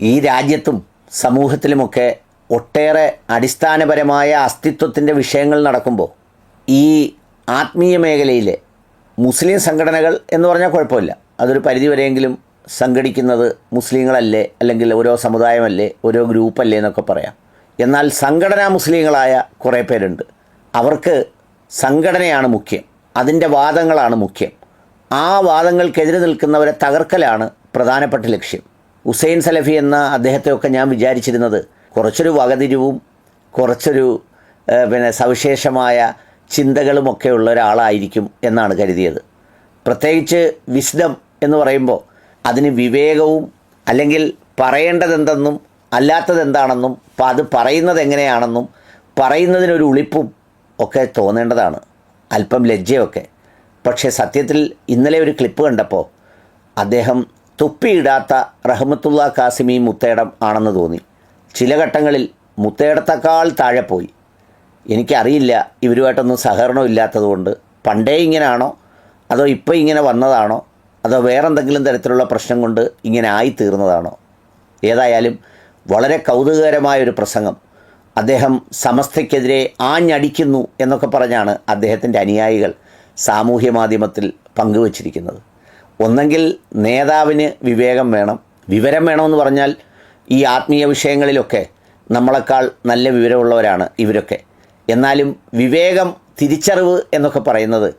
ഈ രാജ്യത്തും സമൂഹത്തിലുമൊക്കെ ഒട്ടേറെ അടിസ്ഥാനപരമായ അസ്തിത്വത്തിന്റെ വിഷയങ്ങൾ നടക്കുമ്പോൾ ഈ ആത്മീയ മേഖലയിലെ മുസ്ലിം സംഘടനകൾ എന്ന് പറഞ്ഞാൽ കുഴപ്പമില്ല. അതൊരു പരിധിവരെയെങ്കിലും സംഘടിക്കുന്നത് മുസ്ലിങ്ങളല്ലേ അല്ലെങ്കിൽ ഓരോ സമുദായമല്ലേ ഓരോ ഗ്രൂപ്പല്ലേ എന്നൊക്കെ പറയാം. എന്നാൽ സംഘടനാ മുസ്ലിങ്ങളായ കുറേ പേരുണ്ട്. അവർക്ക് സംഘടനയാണ് മുഖ്യം. അതിന്റെ വാദങ്ങളാണ് മുഖ്യം. ആ വാദങ്ങൾക്കെതിരെ നിൽക്കുന്നവരെ തകർക്കലാണ് പ്രധാനപ്പെട്ട ലക്ഷ്യം. ഹുസൈൻ സലഫി എന്ന അദ്ദേഹത്തെയൊക്കെ ഞാൻ വിചാരിച്ചിരുന്നത് കുറച്ചൊരു വകതിരിവും കുറച്ചൊരു പിന്നെ സവിശേഷമായ ചിന്തകളുമൊക്കെ ഉള്ള ഒരാളായിരിക്കും എന്നാണ് കരുതിയത്. പ്രത്യേകിച്ച് വിസ്ഡം എന്ന് പറയുമ്പോൾ അതിന് വിവേകവും അല്ലെങ്കിൽ പറയേണ്ടതെന്തെന്നും അല്ലാത്തതെന്താണെന്നും അപ്പം അത് പറയുന്നത് എങ്ങനെയാണെന്നും പറയുന്നതിനൊരു ഉളിപ്പും ഒക്കെ തോന്നേണ്ടതാണ്. അല്പം ലജ്ജയൊക്കെ. പക്ഷേ സത്യത്തിൽ ഇന്നലെ ഒരു ക്ലിപ്പ് കണ്ടപ്പോൾ അദ്ദേഹം തുപ്പിയിടാത്ത റഹ്മത്തുള്ള കാസിമി മുത്തേടം ആണെന്ന് തോന്നി. ചില ഘട്ടങ്ങളിൽ മുത്തേടത്തേക്കാൾ താഴെ പോയി. എനിക്കറിയില്ല ഇവരുമായിട്ടൊന്നും സഹകരണം ഇല്ലാത്തതുകൊണ്ട് പണ്ടേ ഇങ്ങനെയാണോ അതോ ഇപ്പോൾ ഇങ്ങനെ വന്നതാണോ? അതോ വേറെന്തെങ്കിലും തരത്തിലുള്ള പ്രശ്നം കൊണ്ട് ഇങ്ങനെ ആയിത്തീർന്നതാണോ? ഏതായാലും വളരെ കൗതുകകരമായ ഒരു പ്രസംഗം. അദ്ദേഹം സമസ്തയ്ക്കെതിരെ ആഞ്ഞടിക്കുന്നു എന്നൊക്കെ പറഞ്ഞാണ് അദ്ദേഹത്തിന്റെ അനുയായികൾ സാമൂഹ്യ മാധ്യമത്തിൽ പങ്കുവച്ചിരിക്കുന്നത്. ഒന്നെങ്കിൽ നേതാവിന് വിവേകം വേണം വിവരം വേണമെന്ന് പറഞ്ഞാൽ ഈ ആത്മീയ വിഷയങ്ങളിലൊക്കെ നമ്മളെക്കാൾ നല്ല വിവരമുള്ളവരാണ് ഇവരൊക്കെ. എന്നാലും വിവേകം തിരിച്ചറിവ് എന്നൊക്കെ പറയുന്നത്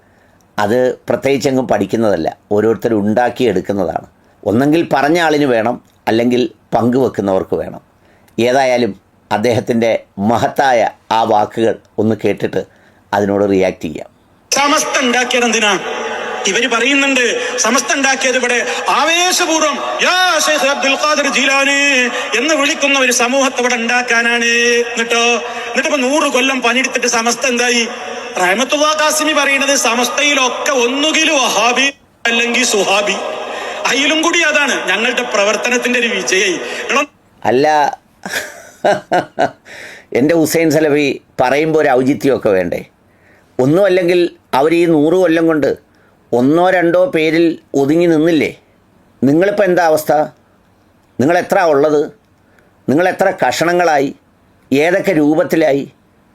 അത് പ്രത്യേകിച്ചെങ്കും പഠിക്കുന്നതല്ല ഓരോരുത്തരും ഉണ്ടാക്കിയെടുക്കുന്നതാണ് ഒന്നെങ്കിൽ പറഞ്ഞ ആളിന് വേണം അല്ലെങ്കിൽ പങ്കുവെക്കുന്നവർക്ക് വേണം. ഏതായാലും അദ്ദേഹത്തിന്റെ മഹത്തായ ആ വാക്കുകൾ ഒന്ന് കേട്ടിട്ട് അതിനോട് റിയാക്ട് ചെയ്യാം. സമസ്ത ഉണ്ടാക്കിയത് എന്തിനാ? ഇവർ പറയുന്നുണ്ട് സമസ്ത ഉണ്ടാക്കിയത് ഇവിടെ ആവേശപൂർവം യാ അബ്ദുൽ ഖാദർ ജീലാനി എന്ന് വിളിക്കുന്ന ഒരു സമൂഹത്തെ ഇവിടെ ഉണ്ടാക്കാനാണ്. എന്നിട്ടോ? എന്നിട്ട് ഇപ്പൊ നൂറ് കൊല്ലം പണിയെടുത്തിട്ട് സമസ്ത എന്തായി? റഹമത്തുള്ള കാസിമി പറയുന്നത് സമസ്തയിലൊക്കെ ഒന്നുകിൽ വഹാബി അല്ലെങ്കിൽ സുഹാബി. അയിലും കൂടി അതാണ് ഞങ്ങളുടെ പ്രവർത്തനത്തിന്റെ ഒരു വിജയി. അല്ല എന്റെ ഹുസൈൻ സലഫി പറയുമ്പോൾ ഒരു ഔചിത്യമൊക്കെ വേണ്ടേ? ഒന്നുമല്ലെങ്കിൽ അവർ ഈ നൂറ് കൊല്ലം കൊണ്ട് ഒന്നോ രണ്ടോ പേരിൽ ഒതുങ്ങി നിന്നില്ലേ? നിങ്ങളിപ്പോൾ എന്താ അവസ്ഥ? നിങ്ങൾ എത്ര ഉള്ളത്? നിങ്ങൾ എത്ര കഷണങ്ങളായി? ഏതൊക്കെ രൂപത്തിലായി?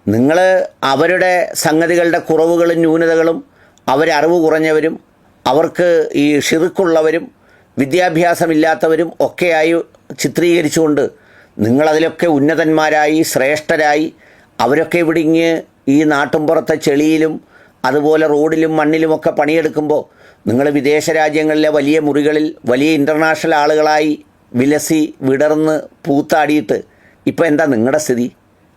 നിങ്ങൾ അവരുടെ സംഗതികളുടെ കുറവുകളും ന്യൂനതകളും അവരറിവ് കുറഞ്ഞവരും അവർക്ക് ഈ ഷിറുക്കുള്ളവരും വിദ്യാഭ്യാസമില്ലാത്തവരും ഒക്കെയായി ചിത്രീകരിച്ചുകൊണ്ട് നിങ്ങളതിലൊക്കെ ഉന്നതന്മാരായി ശ്രേഷ്ഠരായി അവരൊക്കെ ഇവിടെ ഇങ്ങ് ഈ നാട്ടുംപുറത്തെ ചെളിയിലും അതുപോലെ റോഡിലും മണ്ണിലുമൊക്കെ പണിയെടുക്കുമ്പോൾ നിങ്ങൾ വിദേശ രാജ്യങ്ങളിലെ വലിയ മുറികളിൽ വലിയ ഇന്റർനാഷണൽ ആളുകളായി വിലസി വിടർന്ന് പൂത്താടിയിട്ട് ഇപ്പോൾ എന്താ നിങ്ങളുടെ സ്ഥിതി?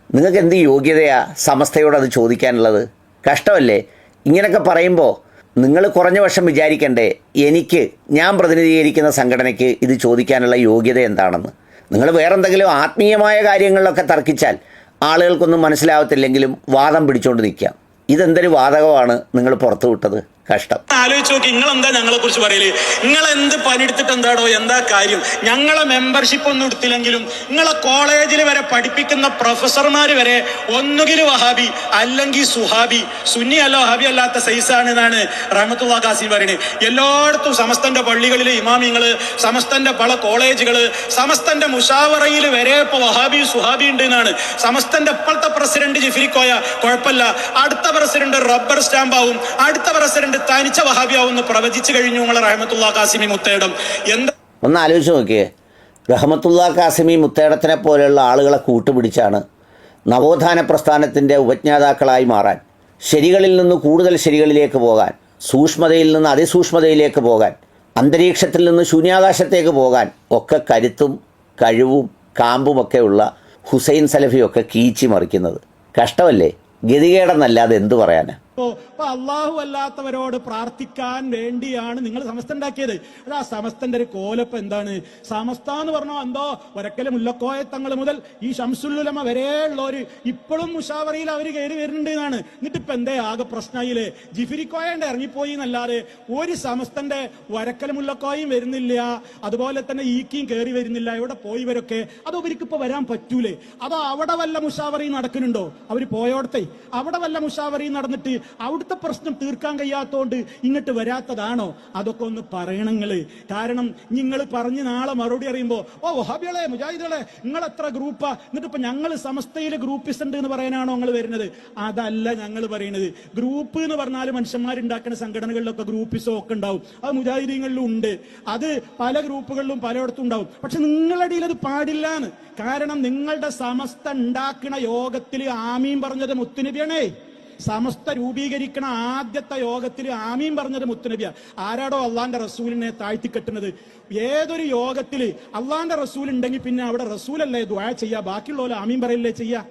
നിങ്ങൾക്ക് എന്ത് യോഗ്യതയാ സമസ്തയോട് അത് ചോദിക്കാനുള്ളത്? കഷ്ടമല്ലേ? ഇങ്ങനെയൊക്കെ പറയുമ്പോൾ നിങ്ങൾ കുറഞ്ഞ വർഷം വിചാരിക്കണ്ടേ എനിക്ക് ഞാൻ പ്രതിനിധീകരിക്കുന്ന സംഘടനയ്ക്ക് ഇത് ചോദിക്കാനുള്ള യോഗ്യത എന്താണെന്ന്? നിങ്ങൾ വേറെന്തെങ്കിലും ആത്മീയമായ കാര്യങ്ങളിലൊക്കെ തർക്കിച്ചാൽ ആളുകൾക്കൊന്നും മനസ്സിലാവത്തില്ലെങ്കിലും വാദം പിടിച്ചുകൊണ്ട് നിൽക്കാം ഇതെന്തൊരു വാതകമാണ് നിങ്ങൾ പുറത്തു വിട്ടത് കഷ്ടം. ആലോചിച്ച് നോക്കി നിങ്ങൾ എന്താ ഞങ്ങളെ കുറിച്ച് പറയൽ? നിങ്ങൾ എന്ത് പണിയെടുത്തിട്ട് എന്താടോ എന്താ കാര്യം? ഞങ്ങളെ മെമ്പർഷിപ്പ് ഒന്നും എടുത്തില്ലെങ്കിലും നിങ്ങളെ കോളേജിൽ വരെ പഠിപ്പിക്കുന്ന പ്രൊഫസർമാർ വരെ ഒന്നുകിൽ വഹാബി അല്ലെങ്കിൽ സുഹാബി. സുന്നി അല്ല വഹാബി അല്ലാത്ത സൈസാണ് എന്നാണ് റഹമത്തുള്ള ഖാസിം പറയുന്നത് എല്ലായിടത്തും സമസ്തന്റെ പള്ളികളിലെ ഇമാമിങ്ങൾ സമസ്തന്റെ പല കോളേജുകൾ സമസ്തന്റെ മുഷാവറയിൽ വരെ ഇപ്പൊ വഹാബി സുഹാബി ഉണ്ട് എന്നാണ്. സമസ്തന്റെ ഇപ്പോഴത്തെ പ്രസിഡന്റ് ജിഫിരിക്കോയ കുഴപ്പമില്ല. അടുത്ത പ്രസിഡന്റ് റബ്ബർ സ്റ്റാമ്പ് ആവും. അടുത്ത പ്രസിഡന്റ് തനിച്ച വഹാബിയാവുമെന്ന് പ്രവചിച്ചു കഴിഞ്ഞു റഹമത്തുള്ള ഖാസിമി മുത്തേടം. എന്താ ഒന്ന് ആലോചിച്ച് നോക്കിയേ. റഹമത്തുള്ള കാസിമി മുത്തേടത്തിനെ പോലെയുള്ള ആളുകളെ കൂട്ടുപിടിച്ചാണ് നവോത്ഥാന പ്രസ്ഥാനത്തിന്റെ ഉപജ്ഞാതാക്കളായി മാറാൻ ശരികളിൽ നിന്ന് കൂടുതൽ ശരികളിലേക്ക് പോകാൻ സൂക്ഷ്മതയിൽ നിന്ന് അതിസൂക്ഷ്മതയിലേക്ക് പോകാൻ അന്തരീക്ഷത്തിൽ നിന്ന് ശൂന്യാകാശത്തേക്ക് പോകാൻ ഒക്കെ കരുത്തും കഴിവും കാമ്പുമൊക്കെ ഉള്ള ഹുസൈൻ സലഫിയൊക്കെ കീച്ചി മറിക്കുന്നത് കഷ്ടമല്ലേ? ഗതികേടെന്നല്ലാതെ എന്തു പറയാനാ? ഇപ്പൊ അള്ളാഹു അല്ലാത്തവരോട് പ്രാർത്ഥിക്കാൻ വേണ്ടിയാണ് നിങ്ങൾ സമസ്ത ഉണ്ടാക്കിയത് അത് ആ സമസ്തന്റെ ഒരു കോലപ്പ് എന്താണ്? സമസ്ത എന്ന് പറഞ്ഞോ എന്തോ ഒരക്കലും മുല്ലക്കോയ തങ്ങൾ മുതൽ ഈ ഷംസുല്ലുലമ ഒരു ഇപ്പോഴും മുഷാവറയിൽ അവർ കയറി വരുന്നുണ്ട് എന്നാണ്. എന്നിട്ട് ഇപ്പൊ എന്തേ ആകെ പ്രശ്നമായില്ലേ ജിഫിരിക്കോയണ്ട് ഇറങ്ങിപ്പോയി എന്നല്ലാതെ ഒരു സമസ്തന്റെ വരക്കൽ മുല്ലക്കോയും വരുന്നില്ല. അതുപോലെ തന്നെ ഈക്കിയും കയറി വരുന്നില്ല. ഇവിടെ പോയിവരൊക്കെ? അത് അവർക്ക് ഇപ്പൊ വരാൻ പറ്റൂലേ? അതോ അവിടെ വല്ല മുഷാവറി നടക്കുന്നുണ്ടോ? അവർ പോയോടത്തെ. അവിടെ വല്ല മുഷാവറി നടന്നിട്ട് അവിടുത്തെ പ്രശ്നം തീർക്കാൻ കഴിയാത്തോണ്ട് ഇങ്ങോട്ട് വരാത്തതാണോ? അതൊക്കെ ഒന്ന് പറയണങ്ങൾ കാരണം നിങ്ങൾ പറഞ്ഞ് നാളെ മറുപടി അറിയുമ്പോൾ ഓ വഹാബികളെ മുജാഹിദുകളെ നിങ്ങൾ എത്ര ഗ്രൂപ്പാ? എന്നിട്ട് ഇപ്പൊ ഞങ്ങൾ സമസ്തയിലെ ഗ്രൂപ്പിസ്റ്റ് ഉണ്ട് എന്ന് പറയാനാണോ നിങ്ങൾ വരുന്നത്? അതല്ല ഞങ്ങൾ പറയുന്നത് ഗ്രൂപ്പ് എന്ന് പറഞ്ഞാൽ മനുഷ്യന്മാരുണ്ടാക്കുന്ന സംഘടനകളിലൊക്കെ ഗ്രൂപ്പിസോ ഒക്കെ ഉണ്ടാവും. അത് മുജാഹിദീങ്ങളിലും ഉണ്ട്. അത് പല ഗ്രൂപ്പുകളിലും പലയിടത്തും ഉണ്ടാവും. പക്ഷെ നിങ്ങളുടെ ഇടയിൽ അത് പാടില്ല കാരണം നിങ്ങളുടെ സമസ്ത ഉണ്ടാക്കുന്ന യോഗത്തിൽ ആമീൻ പറഞ്ഞത് മുത്തുനബിയാണേ. സമസ്ത രൂപീകരിക്കണ ആദ്യത്തെ യോഗത്തിൽ ആമീൻ പറഞ്ഞത് മുത്തുനബിയ. ആരാടോ അള്ളാന്റെ റസൂലിനെ താഴ്ത്തിക്കെട്ടുന്നത്. ഏതൊരു യോഗത്തിൽ അള്ളാന്റെ റസൂൽ ഉണ്ടെങ്കിൽ പിന്നെ അവിടെ റസൂലല്ലേ ദ്വായ ചെയ്യാ? ബാക്കിയുള്ളവരെ ആമീൻ പറയല്ലേ ചെയ്യാ?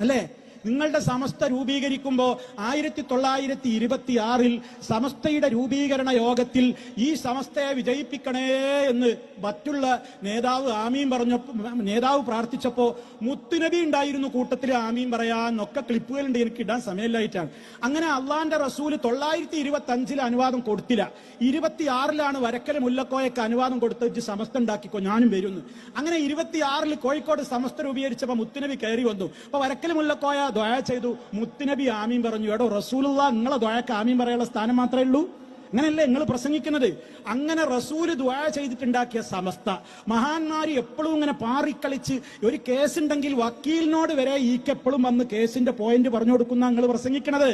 അല്ലേ? നിങ്ങളുടെ സമസ്ത രൂപീകരിക്കുമ്പോൾ ആയിരത്തി തൊള്ളായിരത്തി ഇരുപത്തി ആറിൽ സമസ്തയുടെ രൂപീകരണ യോഗത്തിൽ ഈ സമസ്തയെ വിജയിപ്പിക്കണേ എന്ന് മറ്റുള്ള നേതാവ് ആമീൻ പറഞ്ഞപ്പോ നേതാവ് പ്രാർത്ഥിച്ചപ്പോൾ മുത്തുനബി ഉണ്ടായിരുന്നു കൂട്ടത്തിൽ ആമീൻ പറയാന്നൊക്കെ ക്ലിപ്പുകളുണ്ട് എനിക്ക് ഇടാൻ സമയമില്ലായിട്ടാണ്. അങ്ങനെ അള്ളാന്റെ റസൂൽ തൊള്ളായിരത്തി ഇരുപത്തി അഞ്ചിൽ അനുവാദം കൊടുത്തില്ല. ഇരുപത്തി ആറിലാണ് വരക്കല മുല്ലക്കോയക്ക് അനുവാദം കൊടുത്ത് സമസ്ത ഉണ്ടാക്കിക്കോ ഞാനും വരുന്നു. അങ്ങനെ ഇരുപത്തി ആറിൽ കോഴിക്കോട് സമസ്ത രൂപീകരിച്ചപ്പോ മുത്തുനബി കയറി വന്നു. അപ്പൊ വരക്കൽ മുല്ലക്കോയ ദ്വയ ചെയ്തു. മുത്തുനബി ആമീൻ പറഞ്ഞു എടോ റസൂലുള്ള നിങ്ങളെ ദ്വയക്ക് ആമീൻ പറയാനുള്ള സ്ഥാനം മാത്രമേ ഉള്ളൂ. അങ്ങനല്ലേ നിങ്ങൾ പ്രസംഗിക്കുന്നത്? അങ്ങനെ റസൂൽ ദ്വാ ചെയ്തിട്ടുണ്ടാക്കിയ സമസ്ത. മഹാന്മാര് എപ്പോഴും ഇങ്ങനെ പാറിക്കളിച്ച് ഒരു കേസുണ്ടെങ്കിൽ വക്കീലിനോട് വരെ ഈക്കെപ്പോഴും വന്ന് കേസിന്റെ പോയിന്റ് പറഞ്ഞു കൊടുക്കുന്ന നിങ്ങൾ പ്രസംഗിക്കണത്.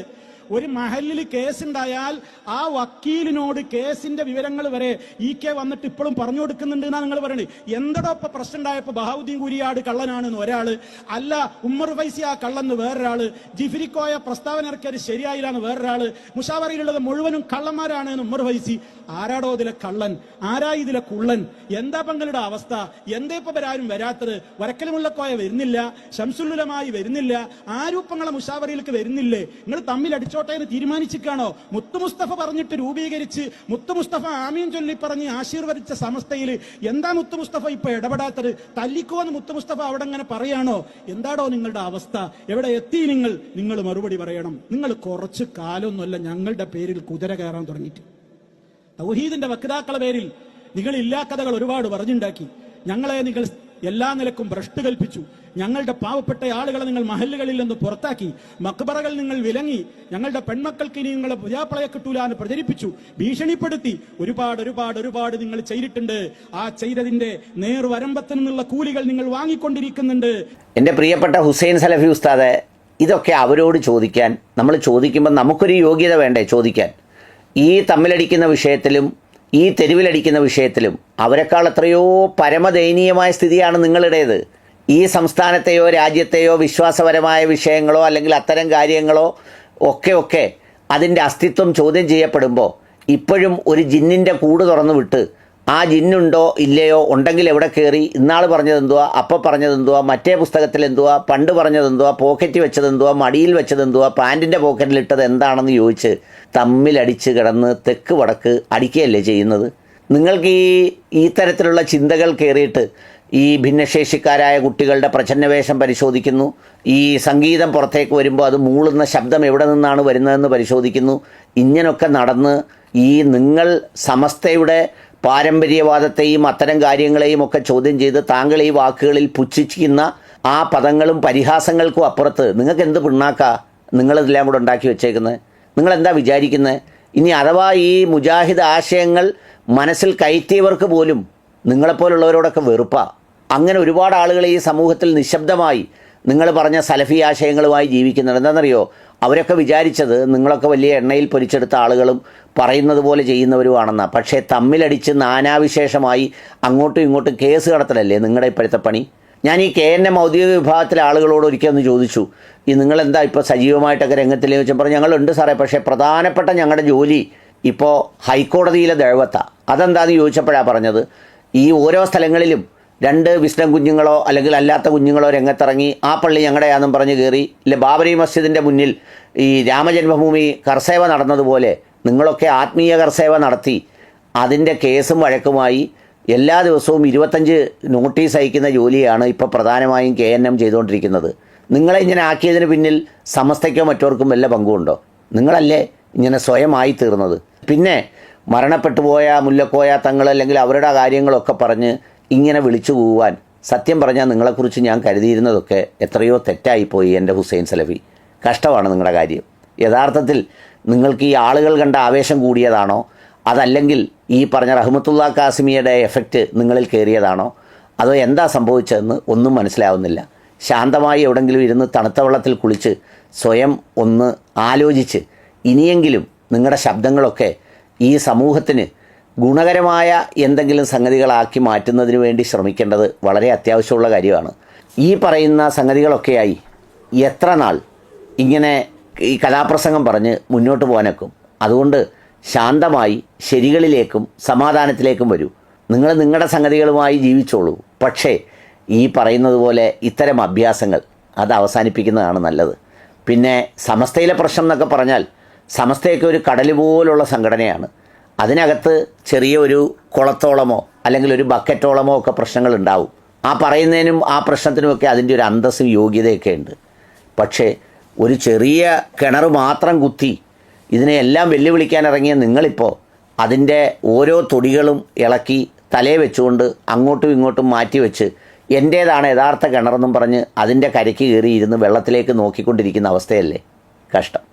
ഒരു മഹലിൽ കേസുണ്ടായാൽ ആ വക്കീലിനോട് കേസിന്റെ വിവരങ്ങൾ വരെ ഇ കെ വന്നിട്ട് ഇപ്പോഴും പറഞ്ഞു കൊടുക്കുന്നുണ്ട് എന്നാണ് നിങ്ങൾ പറയുന്നത് എന്തടോ ഇപ്പൊ പ്രശ്നം ഉണ്ടായപ്പോ ബഹാവുദ്ദീൻ കുരിയാട് കള്ളനാണെന്ന് ഒരാൾ അല്ല ഉമ്മർ ഫൈസി ആ കള്ളെന്ന് വേറൊരാൾ ജിഫിരിക്കോയ പ്രസ്താവന ഇറക്കിയത് ശരിയായില്ല എന്ന് വേറൊരാൾ മുഷാവറയിലുള്ളത് മുഴുവനും കള്ളന്മാരാണ് എന്ന് ഉമ്മർ ഫൈസി ആരാടോ ഇതിലെ കള്ളൻ? ആരാ ഇതിലെ കുള്ളൻ? എന്താ പങ്കളുടെ അവസ്ഥ? എന്താ ഇപ്പൊ ആരും വരാത്തത്? വരക്കലുമുള്ളക്കോയ വരുന്നില്ല ശംസുല്ലുലമായി വരുന്നില്ല ആരൂപ്പങ്ങളെ മുഷാവറയിലേക്ക് വരുന്നില്ലേ? നിങ്ങൾ തമ്മിൽ അടിച്ചോട്ടെ എന്ന് മുത്തു മുസ്തഫ പറഞ്ഞിട്ട് രൂപീകരിച്ച് മുത്തു മുസ്തഫ ആമീൻ ചൊല്ലി പറഞ്ഞ് ആശീർവദിച്ച സമസ്തയിൽ എന്താ മുത്തു മുസ്തഫ ഇപ്പൊ ഇടപെടാത്തത്? തല്ലിക്കോ എന്ന് മുത്തു മുസ്തഫ അവിടെ അങ്ങനെ പറയാണോ? എന്താടോ നിങ്ങളുടെ അവസ്ഥ? എവിടെ എത്തി നിങ്ങൾ? നിങ്ങൾ മറുപടി പറയണം. നിങ്ങൾ കുറച്ച് കാലമൊന്നുമല്ല ഞങ്ങളുടെ പേരിൽ കുതിര കയറാൻ തുടങ്ങിയിട്ട്. തൗഹീദിന്റെ വക്താക്കളെ പേരിൽ നിങ്ങൾ ഇല്ലാ കഥകൾ ഒരുപാട് പറഞ്ഞുണ്ടാക്കി. ഞങ്ങളെ നിങ്ങൾ എല്ലാ നിലക്കും ഭ്രഷ്ട് കൽപ്പിച്ചു. ഞങ്ങളുടെ പാവപ്പെട്ട ആളുകളെ നിങ്ങൾ മഹല്ലുകളിൽ നിന്ന് പുറത്താക്കി മക്ബറകൾ നിങ്ങൾ വിലങ്ങി ഞങ്ങളുടെ പെൺമക്കൾക്ക് ഇനി നിങ്ങളെ പുജാപ്പളയെ കിട്ടൂല എന്ന് പ്രചരിപ്പിച്ചു ഭീഷണിപ്പെടുത്തി. ഒരുപാട് ഒരുപാട് ഒരുപാട് നിങ്ങൾ ചെയ്തിട്ടുണ്ട്. ആ ചെയ്തതിന്റെ നേർവരമ്പത്തിൽ നിന്നുള്ള കൂലികൾ നിങ്ങൾ വാങ്ങിക്കൊണ്ടിരിക്കുന്നുണ്ട്. എന്റെ പ്രിയപ്പെട്ട ഹുസൈൻ സലഫി ഉസ്താദെ ഇതൊക്കെ അവരോട് ചോദിക്കാൻ നമ്മൾ ചോദിക്കുമ്പോൾ നമുക്കൊരു യോഗ്യത വേണ്ടേ ചോദിക്കാൻ? ഈ തമ്മിലടിക്കുന്ന വിഷയത്തിലും ഈ തെരുവിലടിക്കുന്ന വിഷയത്തിലും അവരെക്കാൾ എത്രയോ പരമദയനീയമായ സ്ഥിതിയാണ് നിങ്ങളുടേത്. ഈ സംസ്ഥാനത്തെയോ രാജ്യത്തെയോ വിശ്വാസപരമായ വിഷയങ്ങളോ അല്ലെങ്കിൽ അത്തരം കാര്യങ്ങളോ ഒക്കെ ഒക്കെ അതിന്റെ അസ്തിത്വം ചോദ്യം ചെയ്യപ്പെടുമ്പോൾ ഇപ്പോഴും ഒരു ജിന്നിന്റെ കൂട് തുറന്നു വിട്ട് ആ ജിന്നുണ്ടോ ഇല്ലയോ ഉണ്ടെങ്കിൽ എവിടെ കയറി ഇന്നാൾ പറഞ്ഞത് എന്തുവാ അപ്പം പറഞ്ഞത് എന്തുവാ മറ്റേ പുസ്തകത്തിൽ എന്തുവാ പണ്ട് പറഞ്ഞത് എന്തുവാ പോക്കറ്റ് വെച്ചത് എന്തുവാ മടിയിൽ വെച്ചത് എന്തുവാ പാന്റിന്റെ പോക്കറ്റിൽ ഇട്ടത് എന്താണെന്ന് ചോദിച്ച് തമ്മിലടിച്ച് കിടന്ന് തെക്ക് വടക്ക് അടിക്കുകയല്ലേ ചെയ്യുന്നത്? നിങ്ങൾക്ക് ഈ ഈ തരത്തിലുള്ള ചിന്തകൾ കയറിയിട്ട് ഈ ഭിന്നശേഷിക്കാരായ കുട്ടികളുടെ പ്രച്ഛന്നവേഷം പരിശോധിക്കുന്നു. ഈ സംഗീതം പുറത്തേക്ക് വരുമ്പോൾ അത് മൂളുന്ന ശബ്ദം എവിടെ നിന്നാണ് വരുന്നതെന്ന് പരിശോധിക്കുന്നു. ഇങ്ങനൊക്കെ നടന്ന് ഈ നിങ്ങൾ സമസ്തയുടെ പാരമ്പര്യവാദത്തെയും അത്തരം കാര്യങ്ങളെയും ഒക്കെ ചോദ്യം ചെയ്ത് താങ്കൾ ഈ വാക്കുകളിൽ പുച്ഛിക്കുന്ന ആ പദങ്ങളും പരിഹാസങ്ങൾക്കും അപ്പുറത്ത് നിങ്ങൾക്ക് എന്ത് പിണ്ണാക്ക? നിങ്ങളിതെല്ലാം കൂടെ ഉണ്ടാക്കി വെച്ചേക്കുന്നത് നിങ്ങളെന്താ വിചാരിക്കുന്നത് ഇനി അഥവാ ഈ മുജാഹിദ് ആശയങ്ങൾ മനസ്സിൽ കയറ്റിയവർക്ക് പോലും നിങ്ങളെപ്പോലുള്ളവരോടൊക്കെ വെറുപ്പാ. അങ്ങനെ ഒരുപാട് ആളുകൾ ഈ സമൂഹത്തിൽ നിശബ്ദമായി നിങ്ങൾ പറഞ്ഞ സലഫി ആശയങ്ങളുമായി ജീവിക്കുന്നുണ്ട്. എന്താണെന്നറിയോ? അവരൊക്കെ വിചാരിച്ചത് നിങ്ങളൊക്കെ വലിയ എണ്ണയിൽ പൊരിച്ചെടുത്ത ആളുകളും പറയുന്നത് പോലെ ചെയ്യുന്നവരുമാണെന്നാണ് പക്ഷേ തമ്മിലടിച്ച് നാനാവിശേഷമായി അങ്ങോട്ടും ഇങ്ങോട്ടും കേസ് കടത്തലല്ലേ നിങ്ങളുടെ ഇപ്പോഴത്തെ പണി? ഞാൻ ഈ കെ എൻ എം ഔദ്യോഗിക വിഭാഗത്തിലെ ആളുകളോട് ഒരിക്കലൊന്ന് ചോദിച്ചു. ഈ നിങ്ങളെന്താ ഇപ്പോൾ സജീവമായിട്ടൊക്കെ രംഗത്തിലേക്ക് വെച്ചപ്പോൾ ഞങ്ങളുണ്ട് സാറേ പക്ഷേ പ്രധാനപ്പെട്ട ഞങ്ങളുടെ ജോലി ഇപ്പോൾ ഹൈക്കോടതിയിലെ ദഴവത്താണ് അതെന്താണെന്ന് ചോദിച്ചപ്പോഴാണ് പറഞ്ഞത്? ഈ ഓരോ സ്ഥലങ്ങളിലും രണ്ട് വിസ്ഡം കുഞ്ഞുങ്ങളോ അല്ലെങ്കിൽ അല്ലാത്ത കുഞ്ഞുങ്ങളോ രംഗത്തിറങ്ങി ആ പള്ളി ഞങ്ങളുടെയാണെന്നും പറഞ്ഞ് കയറി. ഇല്ല ബാബരി മസ്ജിദിന്റെ മുന്നിൽ ഈ രാമജന്മഭൂമി കർസേവ നടന്നതുപോലെ നിങ്ങളൊക്കെ ആത്മീയ കർസേവ നടത്തി. അതിന്റെ കേസും വഴക്കുമായി എല്ലാ ദിവസവും ഇരുപത്തഞ്ച് നോട്ടീസ് അയക്കുന്ന ജോലിയാണ് ഇപ്പോൾ പ്രധാനമായും കെ എൻ എം ചെയ്തുകൊണ്ടിരിക്കുന്നത്. നിങ്ങളെ ഇങ്ങനെ ആക്കിയതിന് പിന്നിൽ സമസ്തയ്ക്കോ മറ്റവർക്കും വല്ല പങ്കുണ്ടോ നിങ്ങളല്ലേ ഇങ്ങനെ സ്വയമായി തീർന്നത്? പിന്നെ മരണപ്പെട്ടുപോയ മുല്ലക്കോയ തങ്ങൾ അല്ലെങ്കിൽ അവരുടെ കാര്യങ്ങളൊക്കെ പറഞ്ഞ് ഇങ്ങനെ വിളിച്ചു പോവാൻ സത്യം പറഞ്ഞാൽ നിങ്ങളെക്കുറിച്ച് ഞാൻ കരുതിയിരുന്നതൊക്കെ എത്രയോ തെറ്റായിപ്പോയി എന്റെ ഹുസൈൻ സലഫി. കഷ്ടമാണ് നിങ്ങളുടെ കാര്യം. യഥാർത്ഥത്തിൽ നിങ്ങൾക്ക് ഈ ആളുകൾ കണ്ട ആവേശം കൂടിയതാണോ? അതല്ലെങ്കിൽ ഈ പറഞ്ഞ റഹ്മത്തുള്ള കാസിമിയുടെ എഫക്റ്റ് നിങ്ങളിൽ കയറിയതാണോ? അതോ എന്താ സംഭവിച്ചതെന്ന് ഒന്നും മനസ്സിലാവുന്നില്ല. ശാന്തമായി എവിടെങ്കിലും ഇരുന്ന് തണുത്ത വെള്ളത്തിൽ കുളിച്ച് സ്വയം ഒന്ന് ആലോചിച്ച് ഇനിയെങ്കിലും നിങ്ങളുടെ ശബ്ദങ്ങളൊക്കെ ഈ സമൂഹത്തിന് ഗുണകരമായ എന്തെങ്കിലും സംഗതികളാക്കി മാറ്റുന്നതിന് വേണ്ടി ശ്രമിക്കേണ്ടത് വളരെ അത്യാവശ്യമുള്ള കാര്യമാണ്. ഈ പറയുന്ന സംഗതികളൊക്കെയായി എത്ര നാൾ ഇങ്ങനെ ഈ കഥാപ്രസംഗം പറഞ്ഞ് മുന്നോട്ട് പോകാനൊക്കും? അതുകൊണ്ട് ശാന്തമായി ശരികളിലേക്കും സമാധാനത്തിലേക്കും വരൂ. നിങ്ങൾ നിങ്ങളുടെ സംഗതികളുമായി ജീവിച്ചോളൂ. പക്ഷേ ഈ പറയുന്നത് പോലെ ഇത്തരം അഭ്യാസങ്ങൾ അത് അവസാനിപ്പിക്കുന്നതാണ് നല്ലത്. പിന്നെ സമസ്തയിലെ പ്രശ്നം എന്നൊക്കെ പറഞ്ഞാൽ സമസ്തയൊക്കെ ഒരു കടൽ പോലുള്ള സംഘടനയാണ്. അതിനകത്ത് ചെറിയ ഒരു കുളത്തോളമോ അല്ലെങ്കിൽ ഒരു ബക്കറ്റോളമോ ഒക്കെ പ്രശ്നങ്ങൾ ഉണ്ടാവും ആ പറയുന്നതിനും ആ പ്രശ്നത്തിനുമൊക്കെ അതിന്റെ ഒരു അന്തസ്സും യോഗ്യതയൊക്കെ ഉണ്ട്. പക്ഷേ ഒരു ചെറിയ കിണർ മാത്രം കുത്തി ഇതിനെയെല്ലാം വെല്ലുവിളിക്കാൻ ഇറങ്ങിയ നിങ്ങളിപ്പോൾ അതിന്റെ ഓരോ തൊടികളും ഇളക്കി തലേ വെച്ചുകൊണ്ട് അങ്ങോട്ടും ഇങ്ങോട്ടും മാറ്റി വെച്ച് എന്റേതാണ് യഥാർത്ഥ കിണറെന്നും പറഞ്ഞ് അതിന്റെ കരയ്ക്ക് കയറി ഇരുന്ന് വെള്ളത്തിലേക്ക് നോക്കിക്കൊണ്ടിരിക്കുന്ന അവസ്ഥയല്ലേ? കഷ്ടം.